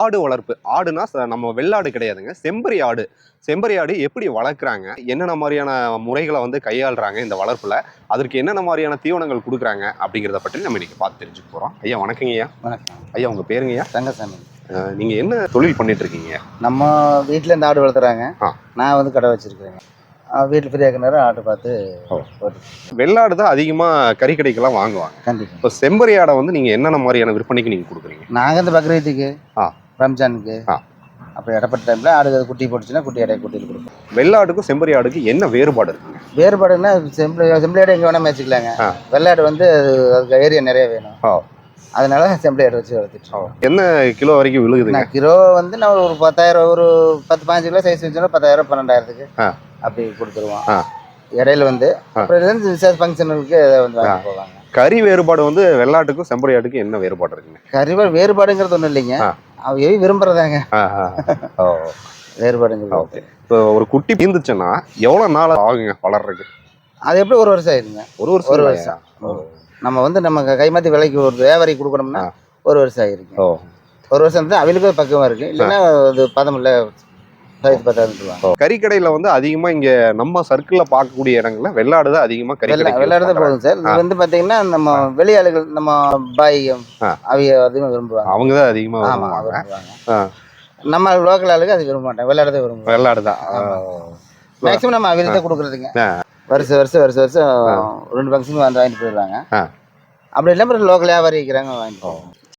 ஆடு வளர்ப்பு. ஆடுனா நம்ம வெள்ளாடு கிடையாதுங்க. செம்பரி ஆடு. செம்பரி ஆடு எப்படி வளர்க்குறாங்க? என்னென்ன மாதிரியான முறைகளை வந்து கையாளுறாங்க இந்த வளர்ப்புல? அதற்கு என்னென்ன மாதிரியான தீவனங்கள் கொடுக்குறாங்க? அப்படிங்கிறத பற்றி நம்ம இன்னைக்கு பார்த்து தெரிஞ்சுக்க போறோம். ஐயா வணக்கங்க ஐயா. வணக்கம். ஐயா உங்க பேருங்கய்யா ரங்கசாமி அஹ், நீங்க என்ன தொழில் பண்ணிட்டு இருக்கீங்க? நம்ம வீட்டில் இந்த ஆடு வளர்த்துறாங்க. நான் வந்து கடை வச்சிருக்கிறேங்க வீட்டில் ஃப்ரீயாக நேரம் ஆடு பார்த்து வெள்ளாடு தான் அதிகமா கறிக்கடைக்கெல்லாம் வாங்குவாங்க. கண்டிப்பாக இப்போ செம்பரி ஆடை வந்து நீங்க என்னென்ன மாதிரியான விற்பனைக்கு நீங்க கொடுக்குறீங்க? நாங்கள் இந்த பக்ரீத்துக்கு. ஆ. ரம்ஜானுக்கு. ஆ. அப்புறம் இடப்பட்ட டைமில் ஆடு குட்டி போட்டுச்சுன்னா குட்டி அடைய குட்டியில் கொடுப்போம். வெள்ளாடுக்கும் செம்பரி ஆடுக்கும் என்ன வேறுபாடு இருக்குங்க? வேறுபாடுன்னா செம்பிளி செம்பிளி ஆடு எங்கே வேணால் மேய்ச்சிக்கலாங்க. வெள்ளாடு வந்து அது அதுக்கு ஏரியா நிறைய வேணும். அதனால செம்பிளி ஆடு வச்சு வளர்த்துட்டு என்ன கிலோ வரைக்கும் விழுகுதுங்க? நான் கிலோ வந்து நான் ஒரு பத்தாயிரம் ஒரு பத்து பாஞ்சு கிலோ சைஸ் வச்சோன்னா பத்தாயிரம் பன்னெண்டாயிரத்துக்கு. அப்படி கொடுத்துருவோம். இடையில வந்து அப்புறம் விசேஷ ஃபங்க்ஷனுக்கு வந்து வாங்கி போவாங்க. கறி வேறுபாடு வந்து வெள்ளாட்டுக்கும் செம்பரி ஆட்டுக்கும் என்ன வேறுபாடு இருக்குங்க? கறிபாடு வேறுபாடுங்கிறது ஒன்றும் இல்லைங்க. அவங்க விரும்புறதாங்க. ஓகே இப்போ ஒரு குட்டி பீந்துச்சுன்னா எவ்வளவு நாள் ஆகுங்க வளர்றதுக்கு? அது எப்படி ஒரு வருஷம் ஆயிருங்க? ஒரு வருஷம் ஒரு? வருஷம். நம்ம வந்து நம்ம கை மாற்றி விலைக்கு ஒரு வியாபாரி கொடுக்கணும்னா. ஒரு வருஷம் ஆயிருங்க. ஓ. ஒரு வருஷம் வந்து அவளுக்கு பக்கமாக இருக்கு. இல்லைன்னா அது பதம் இல்லை. சைஸ் கறிக்கடையில வந்து அதிகமா இங்க நம்ம சர்க்கிள்ல பார்க்கக்கூடிய இடங்கள்ல வெள்ளாடு தான் அதிகமா வெள்ளை கறிக்கடை வெள்ளாடுதான் போதும் சார். இது வந்து பார்த்தீங்கன்னா நம்ம வெளியாளுகள் நம்ம பாய் ஆ. அவிய அதிகமாக விரும்புவாங்க. அவங்க தான் அதிகமா வாங்குவாங்க விரும்புவாங்க. நம்ம லோக்கல் ஆளுக்கு அது விரும்ப மாட்டேன் வெள்ளாடுதான் விரும்புவாங்க. வெள்ளாடு தான். மேக்ஸிமம் நம்ம அவியல் தான் கொடுக்குறதுங்க. வருஷம் வருஷம் வருஷம் வருஷம் ரெண்டு ஃபங்க்ஷன் வந்து வாங்கிட்டு போயிடுவாங்க ஆ. அப்படி இல்லாமல் லோக்கல் வியாபாரி வாங்கிட்டு போவாங்க